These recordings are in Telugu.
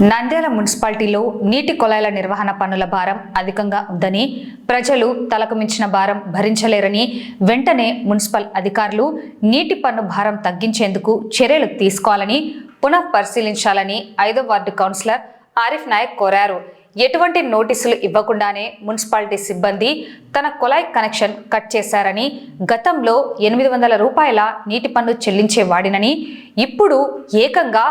నంద్యాల మున్సిపాలిటీలో నీటి కొలాయిల నిర్వహణ పనుల భారం అధికంగా ఉందని ప్రజలు తలకు మించిన భారం భరించలేరని వెంటనే మున్సిపల్ అధికారులు నీటి పన్ను భారం తగ్గించేందుకు చర్యలు తీసుకోవాలని పునః పరిశీలించాలని ఐదో వార్డు కౌన్సిలర్ ఆరిఫ్ నాయక్ కోరారు. ఎటువంటి నోటీసులు ఇవ్వకుండానే మున్సిపాలిటీ సిబ్బంది తన కొలాయి కనెక్షన్ కట్ చేశారని గతంలో ఎనిమిది వందల రూపాయల నీటి పన్ను చెల్లించేవాడినని ఇప్పుడు ఏకంగా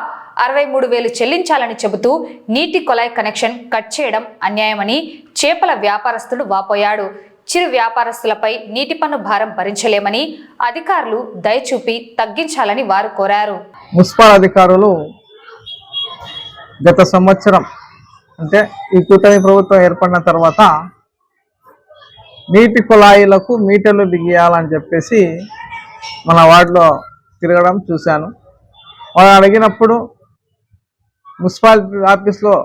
అరవై మూడు వేలు చెల్లించాలని చెబుతూ నీటి కొలాయి కనెక్షన్ కట్ చేయడం అన్యాయమని చేపల వ్యాపారస్తుడు వాపోయాడు. చిరు వ్యాపారస్తులపై నీటి పన్ను భారం భరించలేమని అధికారులు దయచూపి తగ్గించాలని వారు కోరారు. మున్సిపల్ అధికారులు గత సంవత్సరం అంటే ఈ కూటమి ప్రభుత్వం ఏర్పడిన తర్వాత నీటి కుళాయిలకు మీటర్లు బిగియాలని చెప్పేసి మన వార్డులో తిరగడం చూశాను. వాళ్ళు అడిగినప్పుడు మున్సిపాలిటీ ఆఫీస్లో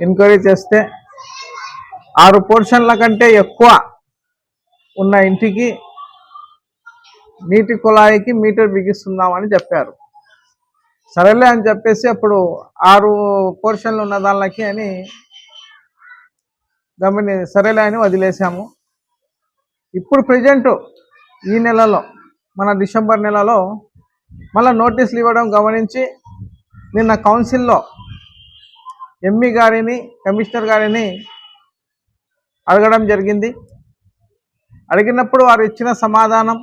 ఎంక్వైరీ చేస్తే ఆరు పోర్షన్ల కంటే ఎక్కువ ఉన్న ఇంటికి నీటి కుళాయికి మీటర్ బిగిస్తున్నామని చెప్పారు. సరేలే అని చెప్పేసి అప్పుడు ఆరు పోర్షన్లు ఉన్న దానికి అని గమని సరేలే అని వదిలేసాము. ఇప్పుడు ప్రజెంట్ ఈ నెలలో మన డిసెంబర్ నెలలో మళ్ళీ నోటీసులు ఇవ్వడం గమనించి నిన్న కౌన్సిల్లో ఎంఈ గారిని కమిషనర్ గారిని అడగడం జరిగింది. అడిగినప్పుడు వారు ఇచ్చిన సమాధానం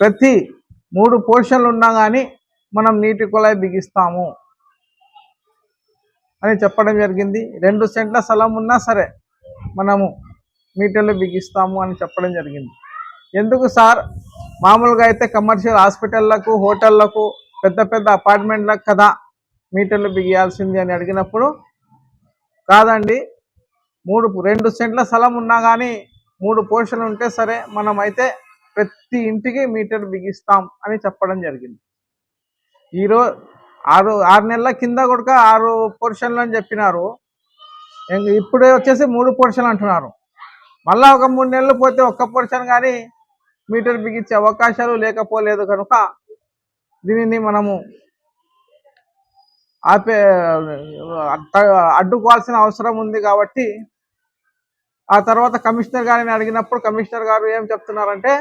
ప్రతి మూడు పోర్షన్లు ఉన్నా కానీ మనం నీటి కుళాయి బిగిస్తాము అని చెప్పడం జరిగింది. రెండు సెంట్ల స్థలం ఉన్నా సరే మనము మీటర్లు బిగిస్తాము అని చెప్పడం జరిగింది. ఎందుకు సార్? మామూలుగా అయితే కమర్షియల్ హాస్పిటళ్ళకు హోటళ్ళకు పెద్ద పెద్ద అపార్ట్మెంట్లకు కదా మీటర్లు బిగియాల్సింది అని అడిగినప్పుడు కాదండి మూడు రెండు సెంట్ల స్థలం ఉన్నా కానీ మూడు పోర్షన్లు ఉంటే సరే మనమైతే ప్రతి ఇంటికి మీటర్ బిగిస్తాం అని చెప్పడం జరిగింది. ఈరోజు ఆరు ఆరు నెలల కింద కూడా ఆరు పోర్షన్లు అని చెప్పినారు. ఇప్పుడే వచ్చేసి మూడు పోర్షన్లు అంటున్నారు. మళ్ళా ఒక మూడు నెలలు పోతే ఒక్క పోర్షన్ కానీ మీటర్ బిగించే అవకాశాలు లేకపోలేదు కనుక దీనిని మనము ఆపే అడ్డ- అడ్డుకోవాల్సిన అవసరం ఉంది కాబట్టి ఆ తర్వాత కమిషనర్ గారిని అడిగినప్పుడు కమిషనర్ గారు ఏం చెప్తున్నారంటే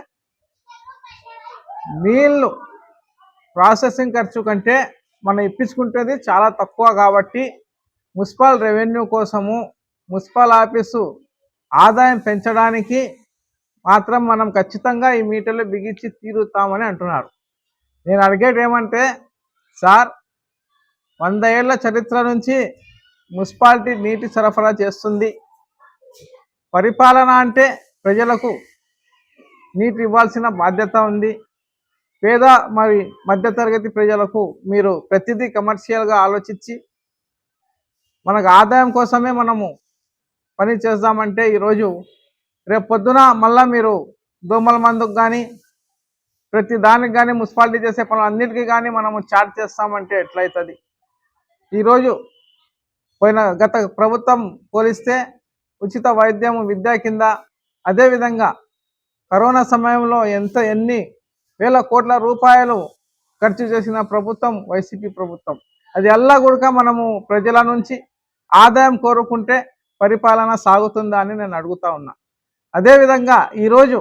నీళ్ళు ప్రాసెసింగ్ ఖర్చు కంటే మనం ఇప్పించుకుంటుంది చాలా తక్కువ కాబట్టి మున్సిపల్ రెవెన్యూ కోసము మున్సిపల్ ఆఫీసు ఆదాయం పెంచడానికి మాత్రం మనం ఖచ్చితంగా ఈ మీటర్లు బిగించి తీరుతామని అంటున్నారు. నేను అడిగేది ఏమంటే సార్ వంద ఏళ్ళ చరిత్ర నుంచి మున్సిపాలిటీ నీటి సరఫరా చేస్తుంది. పరిపాలన అంటే ప్రజలకు నీటి ఇవ్వాల్సిన బాధ్యత ఉంది. పేద మరి మధ్యతరగతి ప్రజలకు మీరు ప్రతిదీ కమర్షియల్గా ఆలోచించి మనకు ఆదాయం కోసమే మనము పని చేద్దామంటే ఈరోజు రేపు పొద్దున మళ్ళీ మీరు దోమల మందుకు కానీ ప్రతి దానికి కానీ మున్సిపాలిటీ చేసే పనులు అన్నిటికీ కానీ మనము చార్జ్ చేస్తామంటే ఎట్లయితుంది? ఈరోజు పోయిన గత ప్రభుత్వం పోలిస్తే ఉచిత వైద్యం విద్య కింద అదేవిధంగా కరోనా సమయంలో ఎంత ఎన్ని వేల కోట్ల రూపాయలు ఖర్చు చేసిన ప్రభుత్వం వైసీపీ ప్రభుత్వం. అది అల్లా కూడా మనము ప్రజల నుంచి ఆదాయం కోరుకుంటే పరిపాలన సాగుతుందా అని నేను అడుగుతా ఉన్నా. అదేవిధంగా ఈరోజు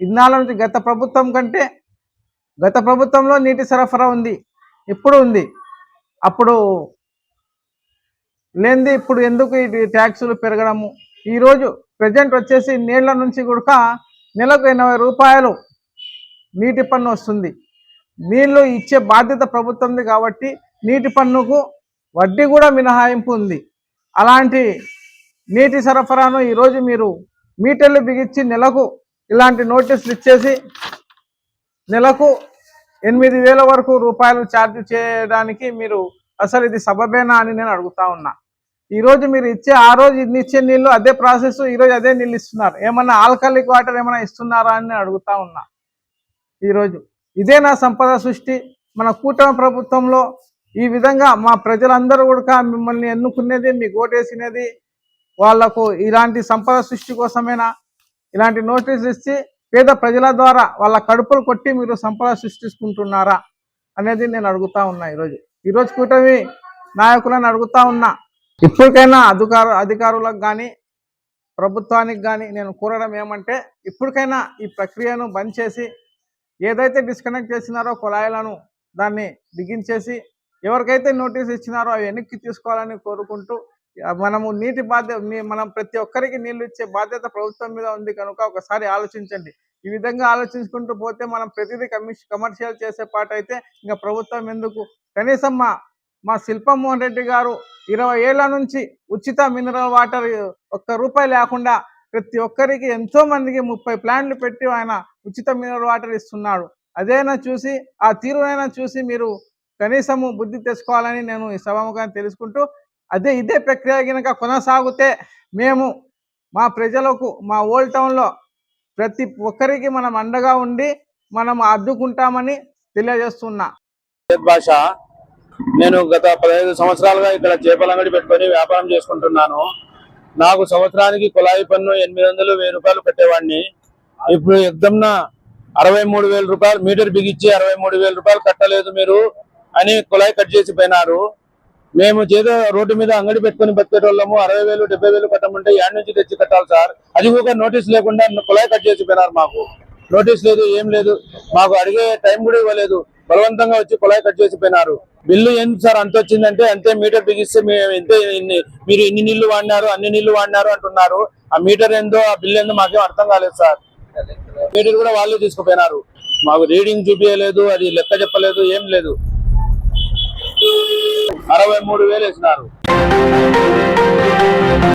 ఇన్నాళ్ళ నుంచి గత ప్రభుత్వం కంటే గత ప్రభుత్వంలో నీటి సరఫరా ఉంది ఇప్పుడు ఉంది. అప్పుడు లేనిది ఇప్పుడు ఎందుకు ఈ ట్యాక్సులు పెరగడము? ఈరోజు ప్రజెంట్ వచ్చేసి నీళ్ళ నుంచి కూడా నెలకు ఎనభై రూపాయలు నీటి పన్ను వస్తుంది. నీళ్ళు ఇచ్చే బాధ్యత ప్రభుత్వంది కాబట్టి నీటి పన్నుకు వడ్డీ కూడా మినహాయింపు ఉంది. అలాంటి నీటి సరఫరాను ఈరోజు మీరు మీటర్లు బిగించి నెలకు ఇలాంటి నోటీసులు ఇచ్చేసి నెలకు ఎనిమిది వేల వరకు రూపాయలు ఛార్జ్ చేయడానికి మీరు అసలు ఇది సబబేనా అని నేను అడుగుతా ఉన్నా. ఈరోజు మీరు ఇచ్చే ఆ రోజు ఇన్ని ఇచ్చే నీళ్ళు అదే ప్రాసెస్ ఈరోజు అదే నీళ్ళు ఇస్తున్నారు. ఏమన్నా ఆల్కలిక్ వాటర్ ఏమైనా ఇస్తున్నారా అని నేను అడుగుతా ఉన్నా. ఈరోజు ఇదే నా సంపద సృష్టి. మన కూటమి ప్రభుత్వంలో ఈ విధంగా మా ప్రజలందరూ కూడా మిమ్మల్ని ఎన్నుకునేది మీకు ఓటేసినది వాళ్ళకు ఇలాంటి సంపద సృష్టి కోసమేనా? ఇలాంటి నోటీసులు ఇచ్చి పేద ప్రజల ద్వారా వాళ్ళ కడుపులు కొట్టి మీరు సంపద సృష్టించుకుంటున్నారా అనేది నేను అడుగుతా ఉన్నా ఈరోజు. ఈరోజు కూటమి నాయకులను అడుగుతా ఉన్నా ఇప్పటికైనా అధికారు అధికారులకు కానీ ప్రభుత్వానికి కానీ నేను కోరడం ఏమంటే ఇప్పటికైనా ఈ ప్రక్రియను బంద్ చేసి ఏదైతే డిస్కనెక్ట్ చేసినారో కుళాయిలను దాన్ని బిగించేసి ఎవరికైతే నోటీస్ ఇచ్చినారో అవి వెనక్కి తీసుకోవాలని కోరుకుంటూ మనము నీటి బాధ్యత మనం ప్రతి ఒక్కరికి నీళ్ళు ఇచ్చే బాధ్యత ప్రభుత్వం మీద ఉంది కనుక ఒకసారి ఆలోచించండి. ఈ విధంగా ఆలోచించుకుంటూ పోతే మనం ప్రతిదీ కమిష్ కమర్షియల్ చేసే పాట అయితే ఇంకా ప్రభుత్వం ఎందుకు? కనీసం మా మా శిల్పమోహన్ రెడ్డి గారు ఇరవై ఏళ్ళ నుంచి ఉచిత మినరల్ వాటర్ ఒక్క రూపాయి లేకుండా ప్రతి ఒక్కరికి ఎంతో మందికి ముప్పై ప్లాంట్లు పెట్టి ఆయన ఉచిత మినరల్ వాటర్ ఇస్తున్నాడు. అదైనా చూసి ఆ తీరునైనా చూసి మీరు కనీసము బుద్ధి తెచ్చుకోవాలని నేను ఈ సభముఖాన్ని తెలుసుకుంటూ అదే ఇదే ప్రక్రియ కనుక కొనసాగితే మేము మా ప్రజలకు మా ఓల్డ్ టౌన్లో ప్రతి ఒక్కరికి మనం అండగా ఉండి మనం అడ్డుకుంటామని తెలియజేస్తున్నా. భాష నేను గత పదహైదు సంవత్సరాలుగా ఇక్కడ చేపలంగడి పెట్టుకొని వ్యాపారం చేసుకుంటున్నాను. నాకు సంవత్సరానికి కుళాయి పన్ను ఎనిమిది వందలు వెయ్యి రూపాయలు కట్టేవాడిని. ఇప్పుడు యుద్ధంన అరవై మూడు వేల రూపాయలు మీటర్ బిగించి అరవై మూడు వేల రూపాయలు కట్టలేదు మీరు అని కుళాయి కట్ చేసి పోయినారు. మేము చేదో రోడ్డు మీద అంగడి పెట్టుకొని బతికేటోళ్ళము అరవై వేలు డెబ్బై వేలు కట్టమంటే యాడ్ నుంచి తెచ్చి కట్టాలి సార్. అది కూడా నోటీస్ లేకుండా కుళాయి కట్ చేసి పోయినారు మాకు. నోటీస్ లేదు ఏం లేదు. మాకు అడిగే టైం కూడా ఇవ్వలేదు. బలవంతంగా వచ్చి కుళాయి కట్ చేసిపోయినారు. బిల్లు ఏంటి సార్ అంత వచ్చిందంటే అంతే మీటర్ బిగిస్తే మేము మీరు ఇన్ని నీళ్ళు వాడినారు అన్ని నీళ్ళు వాడినారు అంటున్నారు. ఆ మీటర్ ఏందో ఆ బిల్లు ఏందో మాకేం అర్థం కాలేదు సార్. మీటర్ కూడా వాళ్ళే తీసుకుపోయినారు. మాకు రీడింగ్ చూపించలేదు అది లెక్క చెప్పలేదు ఏం లేదు. అరవై మూడు వేలు వేసినారు.